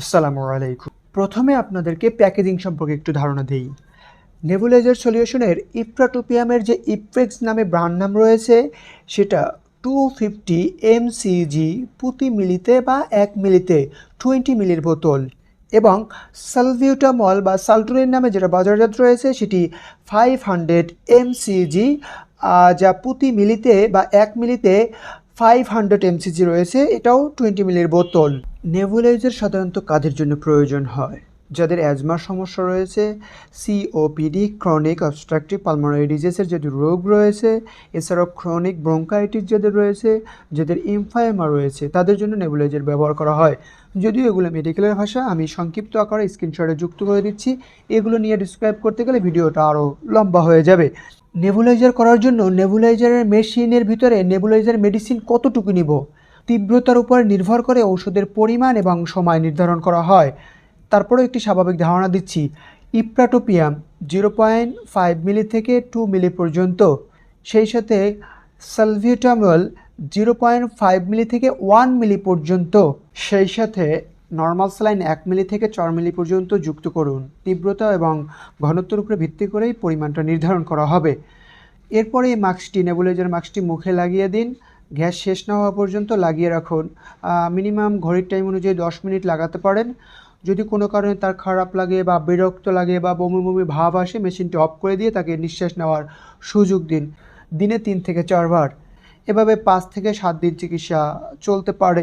আসসালামু আলাইকুম। প্রথমে আপনাদেরকে প্যাকেজিং সম্পর্কে একটু ধারণা দেই। নেবুলাইজার সলিউশনের ইপ্রাটোপিয়ামের যে ইপ্রেক্স নামে ব্র্যান্ড নাম রয়েছে, সেটা টু ফিফটি এমসিজি প্রতি মিলিতে বা এক মিলিতে টোয়েন্টি মিলির বোতল এবং সালভিউটামল বা সালটুরিন নামে যেটা বাজারজাত রয়েছে, সেটি ফাইভ হান্ড্রেড এমসিজি যা প্রতি মিলিতে বা এক মিলিতে ফাইভ হান্ড্রেড এমসিজি রয়েছে, এটাও টোয়েন্টি মিলির বোতল। নেবুলাইজার সাধারণত কাদের জন্য প্রয়োজন হয়, যাদের অ্যাজমার সমস্যা রয়েছে সিওপিডি ক্রনিক অবস্ট্রাকটিভ পালমোনারি ডিজিজের যাদের রোগ রয়েছে, এছাড়াও ক্রনিক ব্রঙ্কাইটিস যাদের রয়েছে, যাদের ইমফাইমা রয়েছে, তাদের জন্য নেবুলাইজার ব্যবহার করা হয়। যদিও এগুলো মেডিকেলের ভাষা, আমি সংক্ষিপ্ত আকারে স্ক্রিনশটে যুক্ত করে দিচ্ছি। এগুলো নিয়ে ডিসক্রাইব করতে গেলে ভিডিওটা আরও লম্বা হয়ে যাবে। নেবুলাইজার করার জন্য নেবুলাইজারের মেশিনের ভিতরে নেবুলাইজার মেডিসিন কতটুকু নিব? তীব্রতার উপর নির্ভর করে ঔষধের পরিমাণ এবং সময় নির্ধারণ করা হয়। তারপরেও একটি স্বাভাবিক ধারণা দিচ্ছি ipratropium zero point five ml থেকে টু মিলি পর্যন্ত। সেই সাথে salbutamol zero point five ml থেকে ওয়ান মিলি পর্যন্ত। সেই সাথে নর্মাল স্যালাইন এক মিলি থেকে চার মিলি পর্যন্ত যুক্ত করুন। তীব্রতা এবং ঘনত্বের উপরে ভিত্তি করেই পরিমাণটা নির্ধারণ করা হবে। এরপরে এই মাস্কটি নেবুলাইজার মাস্কটি মুখে লাগিয়ে দিন। গ্যাস শেষ না হওয়া পর্যন্ত লাগিয়ে রাখুন। মিনিমাম ঘড়ির টাইম অনুযায়ী দশ মিনিট লাগাতে পারেন। যদি কোনো কারণে তার খারাপ লাগে বা বিরক্ত লাগে বা বমি বমি ভাব আসে, মেশিনটি অফ করে দিয়ে তাকে নিঃশ্বাস নেওয়ার সুযোগ দিন। দিনে তিন থেকে চারবার। এভাবে পাঁচ থেকে সাত দিন চিকিৎসা চলতে পারে।